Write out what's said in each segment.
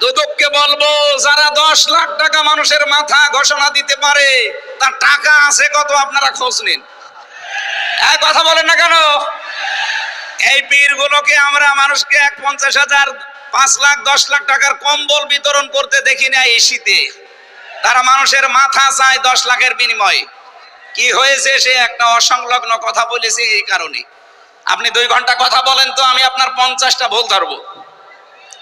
দুদককে বলব, যারা দশ লাখ টাকা মানুষের মাথা ঘোষণা দিতে পারে, তার টাকা আছে কত আপনারা খোঁজ নিন। কথা বলেন না কেন? এই পীর গুলোকে আমরা মানুষকে এক পঞ্চাশ হাজার, পাঁচ লাখ, দশ লাখ টাকার কম্বল বিতরণ করতে দেখি না এই শীতে। তারা মানুষের মাথা চায় দশ লাখের বিনিময়ে। কি হয়েছে সে একটা অসংলগ্ন কথা বলেছে এই কারণে। আপনি দুই ঘণ্টা কথা বলেন তো, আমি আপনার পঞ্চাশটা ভুল ধরবো।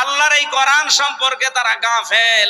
আল্লাহর এই কোরআন সম্পর্কে তারা গাফেল।